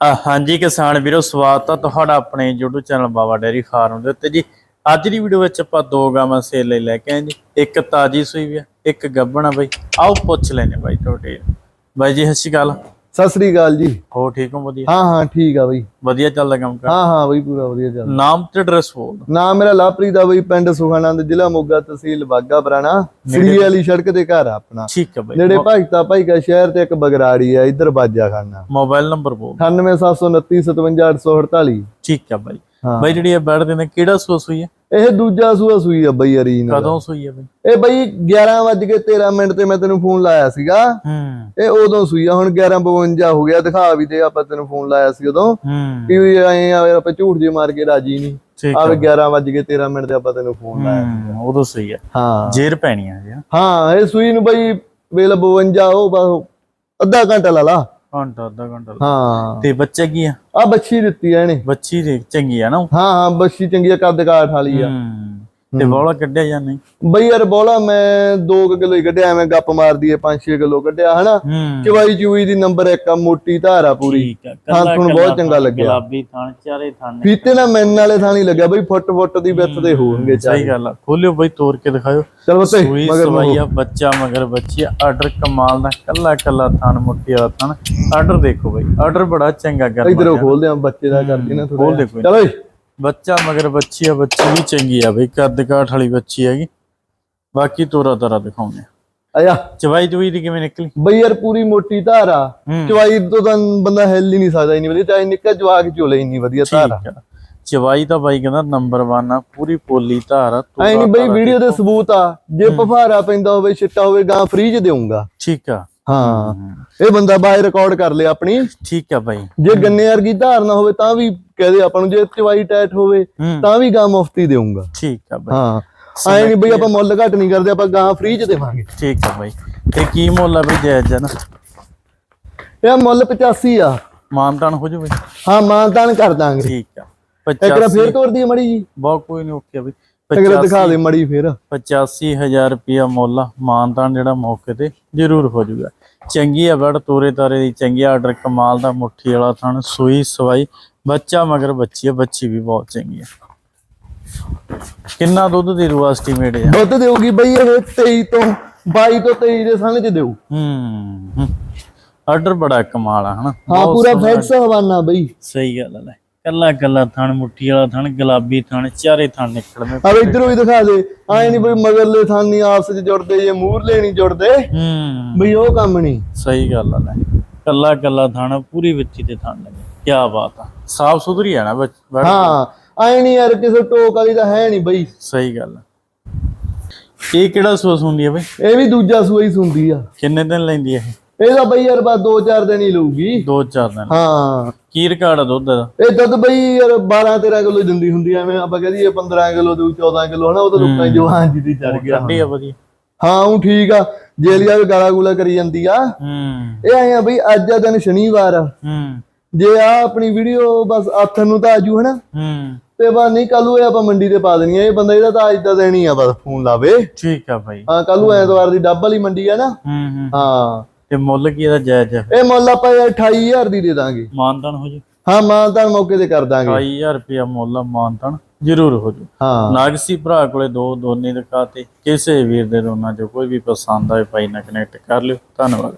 ਅ, ਹਾਂਜੀ ਕਿਸਾਨ ਵੀਰੋ ਸਵਾਗਤ ਆ ਤੁਹਾਡਾ ਆਪਣੇ YouTube channel Baba dairy farm ਦੇ ਉੱਤੇ ਜੀ। ਅੱਜ ਦੀ ਵੀਡੀਓ ਵਿੱਚ ਆਪਾਂ ਦੋ ਗਾਵਾਂ ਸੇਲ ਲਈ ਲੈ ਕੇ ਆਏ ਜੀ। ਇੱਕ ਤਾਜੀ ਸੂਈ ਵੀ ਆ ਇੱਕ ਗੱਬਣਾ ਬਾਈ। ਆਓ ਪੁੱਛ ਲੈਨੇ ਬਾਈ ਤੁਹਾਡੇ। ਬਾਈ ਜੀ ਸਤਿ ਸ਼੍ਰੀ ਅਕਾਲ। ਸਤਿ ਸ੍ਰੀ ਅਕਾਲ ਜੀ। ਹੋ ਠੀਕ ਹੋ ਵਧੀਆ? ਹਾਂ ਹਾਂ ਠੀਕ ਆ ਬਈ। ਵਧੀਆ ਚੱਲਦਾ ਕੰਮ ਕਰ? ਹਾਂ ਹਾਂ ਬਈ ਪੂਰਾ ਵਧੀਆ ਚੱਲ ਨਾਮ ਤੇ ਐਡਰੈਸ ਬੋਲ ਨਾਮ ਮੇਰਾ ਲਾਪ੍ਰੀਤ ਆ ਬਈ ਪਿੰਡ ਸੁਖਾਨੰਦ ਜ਼ਿਲ੍ਹਾ ਮੋਗਾ ਤਹਿਸੀਲ ਬਾਗਾ ਪੁਰਾਣਾ। ਸ੍ਰੀ ਵਾਲੀ ਸੜਕ ਤੇ ਘਰ ਆ ਆਪਣਾ। ਠੀਕ ਹੈ ਬਾਈ। ਨੇੜੇ ਭਗਤਾ ਭਾਈ ਕਾ ਸ਼ਹਿਰ ਤੇ ਇੱਕ ਬਗਰਾੜੀ ਆ ਇੱਧਰ ਬਾਜਾ ਖਾਨਾ। ਮੋਬਾਈਲ ਨੰਬਰ ਬੋਲ 98729 57848 ਠੀਕ ਹੈ ਬਾਈ। ਬਾਈ ਜਿਹੜੀ ਇਹ ਬੈਠ ਦੇ ਨੇ ਕਿਹੜਾ ਸੂਆ ਸੂਈ ਹੈ ਇਹ ਦੂਜਾ ਸੂਆ ਸੂਈ ਆ ਬਈ ਅਰੀਨ ਕਦੋਂ ਸੂਈ ਹੈ ਬਾਈ? ਇਹ ਬਈ 11 ਵੱਜ ਕੇ 13 ਮਿੰਟ ਤੇ ਮੈਂ ਤੈਨੂੰ ਫੋਨ ਲਾਇਆ ਸੀਗਾ। ਹੂੰ। ਇਹ ਉਦੋਂ ਸੂਈ ਆ ਹੁਣ 11:52 ਹੋ ਗਿਆ ਦਿਖਾ ਵੀ ਦੇ ਆਪਾਂ ਤੈਨੂੰ ਫੋਨ ਲਾਇਆ ਸੀ ਉਦੋਂ। ਹੂੰ। ਕਿ ਐ ਆਪਾਂ ਝੂਠ ਜੇ ਮਾਰ ਕੇ ਰਾਜੀ ਨਹੀਂ। ਆ ਹੈ 11 ਵੱਜ ਕੇ 13 ਮਿੰਟ ਤੇ ਆਪਾਂ ਤੈਨੂੰ ਫੋਨ ਲਾਇਆ ਉਦੋਂ ਸਹੀ ਹੈ ਹਾਂ। ਜੇਰ ਪੈਣੀ ਆ ਜੀ ਹਾਂ ਇਹ ਸੂਈ ਨੂੰ ਬਈ ਵੇਲ 52 ਉਹ ਬਸ ਅੱਧਾ ਘੰਟਾ ਲਾ ਲਾ। ਘੰਟਾ ਅੱਧਾ ਘੰਟਾ ਹਾਂ। ਤੇ ਬੱਚੇ ਕੀ ਆ? ਆ ਬੱਚੀ ਦਿੱਤੀ ਆ ਇਹਨੇ। ਬੱਚੀ ਦੇ ਚੰਗੀ ਆ ਨਾ ਉਹ? ਹਾਂ ਹਾਂ ਬੱਚੀ ਚੰਗੀ ਆ ਕੱਦ ਕਾਠ ਵਾਲੀ ਆ। ਹੂੰ। ਤੇ ਬੋਲਾ ਕੱਢਿਆ ਜਾਂ ਨਹੀਂ? ਬਈ ਯਾਰ ਬੋਲਾ ਮੈਂ 2 ਕਿਲੋ ਹੀ ਕੱਢਿਆ ਐਵੇਂ ਗੱਪ ਮਾਰਦੀ ਏ 5-6 ਕਿਲੋ ਕੱਢਿਆ ਹਨਾ? ਚਵਾਈ ਚੂਈ ਦੀ ਨੰਬਰ 1 ਆ ਮੋਟੀ ਧਾਰ ਆ ਪੂਰੀ ਥਣ ਥੁਣ ਬਹੁਤ ਚੰਗਾ ਲੱਗਿਆ। ਗੁਲਾਬੀ ਥਣ ਚਾਰੇ ਨੇ। ਫੀਤੇ ਨਾ ਮੈਨ ਵਾਲੇ ਥਾਂ ਨਹੀਂ ਲੱਗਿਆ ਬਈ ਫੁੱਟ ਫੁੱਟ ਦੀ ਵਿੱਥ ਦੇ ਹੋਣਗੇ ਚਾਰੇ। ਸਹੀ ਗੱਲ ਆ। ਖੋਲਿਓ ਬਈ ਤੋੜ ਕੇ ਦਿਖਾਓ ਚਲ ਬਤੇ ਸੂਈ ਮਗਰ ਸਵਾਈ ਆ ਬੱਚਾ ਮਗਰ ਬੱਚੀ ਆਰਡਰ ਕਮਾਲ ਦਾ ਕੱਲਾ ਕੱਲਾ ਥਣ ਮੁੱਠੀ ਵਾਲਾ ਥਣ ਆਰਡਰ ਦੇਖੋ ਬਈ ਆਰਡਰ ਬੜਾ ਚੰਗਾ ਕਰ ਇਧਰੋਂ ਖੋਲਦੇ ਆ ਬੱਚੇ ਦਾ ਕਰਦੀ ਨਾ ਥੋੜਾ ਚਲੋ ਬੱਚਾ ਮਗਰ ਬੱਚੀ ਆ ਬੱਚੀ ਵੀ ਚੰਗੀ ਆ ਬਈ ਕੱਦ ਕਾਠ ਵਾਲੀ ਬੱਚੀ ਹੈਗੀ। ਬਾਕੀ ਤੋਰਾ ਤਾਰਾ ਦਿਖਾਉਂਦੇ ਆਇਆ ਚਵਾਈ ਚੁਈ ਦੀ ਕਿਵੇਂ ਨਿਕਲੀ? ਬਈ ਯਾਰ ਪੂਰੀ ਮੋਟੀ ਧਾਰ ਚਵਾਈ ਤੋਂ ਤਾਂ ਬੰਦਾ ਹਿੱਲ ਹੀ ਨਹੀਂ ਸਕਦਾ ਇੰਨੀ ਵਧੀਆ। ਚਾਹੇ ਨਿੱਕਾ ਜਵਾਕ ਝੋਲੇ ਇੰਨੀ ਵਧੀਆ ਧਾਰ ਚਵਾਈ ਤਾਂ ਬਾਈ ਕਹਿੰਦਾ ਨੰਬਰ 1 ਆ ਪੂਰੀ ਪੋਲੀ ਧਾਰ ਆ ਐ ਨਹੀਂ ਬਈ ਵੀਡੀਓ ਦੇ ਸਬੂਤ ਆ। ਜੇ ਪਫਾਰਾ ਪੈਂਦਾ ਹੋਵੇ ਛਿੱਟਾ ਹੋਵੇ ਗਾਂ ਫ੍ਰੀ ਚ ਦੇਊਂਗਾ। ਠੀਕ ਆ। ਹਾਂ। ਇਹ ਬੰਦਾ ਬਾਹਰ ਰਿਕਾਰਡ ਕਰ ਲਿਆ ਆਪਣੀ। ਠੀਕ ਆ ਬਾਈ। ਜੇ ਗੰਨੇ ਵਰਗੀ ਧਾਰ ਨਾ ਹੋਵੇ ਤਾਂ ਵੀ ਕਹਦੇ ਆਪਾਂ ਨੂੰ ਜੇ ਚਵਾਈ ਟੈਟ ਹੋਵੇ ਤਾਂ ਵੀ ਗਾਂ ਮੁਫਤੀ ਦੇਊਂਗਾ। ਠੀਕ ਆ ਬਾਈ। ਹਾਂ। ਐ ਨਹੀਂ ਬਈ ਆਪਾਂ ਮੁੱਲ ਘੱਟ ਨਹੀਂ ਕਰਦੇ ਆਪਾਂ ਗਾਂ ਫ੍ਰੀ ਚ ਦੇਵਾਂਗੇ। ਠੀਕ ਆ ਬਾਈ। ਤੇ ਕੀ ਮੁੱਲ ਆ ਬਈ ਜਾਇਜ਼ ਆ ਨਾ? ਇਹ ਮੁੱਲ 85 ਆ। ਮਾਨਤਾਨ ਹੋ ਜੂ ਬਈ। ਹਾਂ ਮਾਨਤਾਨ ਕਰ ਦਾਂਗੇ। ਠੀਕ ਆ। ਇੱਕ ਵਾਰ 85 ਫੇਰ ਤੋਰਦੀ ਆ ਮੜੀ ਜੀ। ਬਹੁਤ ਕੋਈ ਨਹੀਂ ਓਕੇ ਬਈ। ਵਾਰ ਦਿਖਾ ਦੇ ਮੜੀ ਫੇਰ। 85000 ਰੁਪਿਆ ਮੁੱਲ ਮਾਨਤਾਨ ਜਿਹੜਾ ਮੌਕੇ ਤੇ ਜ਼ਰੂਰ ਹੋ ਜੂਗਾ ਚੰਗੀ ਬੜ ਤੋਰੇ ਤਾਰੇ ਦੀ ਚੰਗੀ ਆਰਡਰ ਕਮਾਲ ਦਾ ਮੁੱਠੀ ਵਾਲਾ ਥਣ ਸੂਈ ਸਵਾਈ। ਬੱਚਾ ਮਗਰ ਬੱਚੀ ਆ ਬੱਚੀ ਵੀ ਬਹੁਤ ਚੰਗੀ ਆ। ਕਿੰਨਾ ਦੁੱਧ ਦੀ ਰੂ ਐਸਟੀਮੇਟ ਆ? ਦੁੱਧ ਦੇਊਗੀ ਬਈ ਇਹ 23 ਤੋਂ 22 ਤੋਂ 23 ਦੇ ਸਾਹਮਣੇ ਚ ਦੇਊ। ਹੂੰ ਆਰਡਰ ਬੜਾ ਕਮਾਲ ਆ ਹਨਾ? ਹਾਂ ਪੂਰਾ ਫੈਕਸ ਹਵਾਨਾ ਬਈ। ਸਹੀ ਗੱਲ ਲੈ। ਕੱਲਾ ਕੱਲਾ ਥਣ ਮੁੱਠੀ ਵਾਲਾ ਥਣ ਗੁਲਾਬੀ ਥਣ ਚਾਰੇ ਥਣ ਨਿਕਲਵੇਂ ਆ ਇਧਰੋਂ ਵੀ ਦਿਖਾ ਦੇ। ਆਏ ਨਹੀਂ ਬਈ ਮਗਰਲੇ ਥਾਂ ਨਹੀਂ ਆਪਸ ਚ ਜੁੜਦੇ ਜੇ ਮੂਰਲੇ ਨਹੀਂ ਜੁੜਦੇ। ਹੂੰ। ਬਈ ਉਹ ਕੰਮ ਨਹੀਂ ਸਹੀ ਗੱਲ ਆ ਲੈ। ਕੱਲਾ ਕੱਲਾ ਥਣ ਪੂਰੀ ਵਿੱਚੀ ਤੇ ਥਣ ਲੱਗੇ। ਕੀ ਬਾਤ ਆ। ਸਾਫ਼ ਸੁਥਰੀ ਆ ਨਾ ਹਾਂ ਆਏ ਨਹੀਂ ਯਾਰ ਕਿਸੇ ਟੋਕ ਵਾਲੀ ਤਾਂ ਹੈ ਨਹੀਂ ਬਈ। ਸਹੀ ਗੱਲ ਆ। ਇਹ ਕਿਹੜਾ ਸੂਸ ਹੁੰਦੀ ਆ ਬਈ? ਇਹ ਵੀ ਦੂਜਾ ਸੂਈ ਸੁੰਦੀ ਆ। ਕਿੰਨੇ ਦਿਨ ਲੈਂਦੀ ਆ ਇਹ? ਇਹਦਾ ਬਈ ਯਾਰ ਬਸ 2-4 ਦਿਨ ਹੀ ਲਊਗੀ। ਦੋ ਚਾਰ ਦਿਨ। ਹਾਂ। ਕੀ ਰਿਕਾਰਡ ਆ ਦੁੱਧ ਦਾ? ਇਹ ਦੁੱਧ ਬਈ ਯਾਰ 12-13 ਕਿਲੋ ਦਿੰਦੀ ਹੁੰਦੀ ਐਵੇਂ ਆਪਾਂ ਕਹਦੀਏ 15 ਕਿਲੋ ਦੂ 14 ਕਿਲੋ ਹਨਾ ਉਹ ਤਾਂ ਲੋਕਾਂ ਦੀ ਜਵਾਨ ਜੀ ਦੀ ਚੜ ਗਿਆ ਠੰਡੀ ਆ ਵਧੀਆ ਹਾਂ ਉਹ ਠੀਕ ਆ ਜੇਲੀਆ ਵੀ ਗਾਲਾ ਗੂਲਾ ਕਰੀ ਜਾਂਦੀ ਆ। ਹੂੰ। ਇਹ ਆਏ ਆ ਬਈ ਅੱਜ ਦਾ ਦਿਨ ਸ਼ਨੀਵਾਰ ਆ। ਹੂੰ। ਜੇ ਆ ਆਪਣੀ ਵੀਡੀਓ ਬਸ ਆਥਨ ਨੂੰ ਤਾਂ ਆਜੂ ਹਨਾ। ਹੂੰ। ਤੇ ਬਸ ਨਹੀਂ ਕੱਲੂ ਇਹ ਆਪਾਂ ਮੰਡੀ ਤੇ ਪਾ ਦੇਣੀ ਆ। ਇਹ ਬੰਦਾ ਇਹਦਾ ਤਾਂ ਅੱਜ ਦਾ ਹੀ ਆ ਬਸ ਫੋਨ ਲਾਵੇ। ਠੀਕ ਆ ਭਾਈ ਹਾਂ ਕੱਲੂ ਐਤਵਾਰ ਦੀ ਡੱਬ ਵਾਲੀ ਮੰਡੀ ਆ ਨਾ। ਹੂੰ ਹੂੰ। ਹਾਂ। ਤੇ ਮੁੱਲ ਕੀ ਇਹਦਾ ਜਾਇਜ਼ ਇਹ ਮੁੱਲ ਆਪਾਂ ਯਾਰ 28000 ਦੀ ਦੇ ਦਾਂਗੇ। ਮਾਨਤਾਨ ਹੋ ਜੂ? ਹਾਂ ਮਾਨਤਾਨ ਮੌਕੇ ਤੇ ਕਰ ਦਾਂਗੇ। 28000 ਰੁਪਿਆ ਮੁੱਲ ਮਾਨਤਾਨ ਜ਼ਰੂਰ ਹੋ ਜੂ। ਹਾਂ। ਨਾਗਸੀ ਭਰਾ ਕੋਲੇ ਦੋ ਦੋਨੇ ਦਿਖਾਤੇ ਕਿਸੇ ਵੀਰ ਦੇ ਦੋਨਾਂ ਚੋਂ ਕੋਈ ਵੀ ਪਸੰਦ ਆਏ ਭਾਈ ਨਾਲ ਕਨੈਕਟ ਕਰ ਲਿਓ। ਧੰਨਵਾਦ।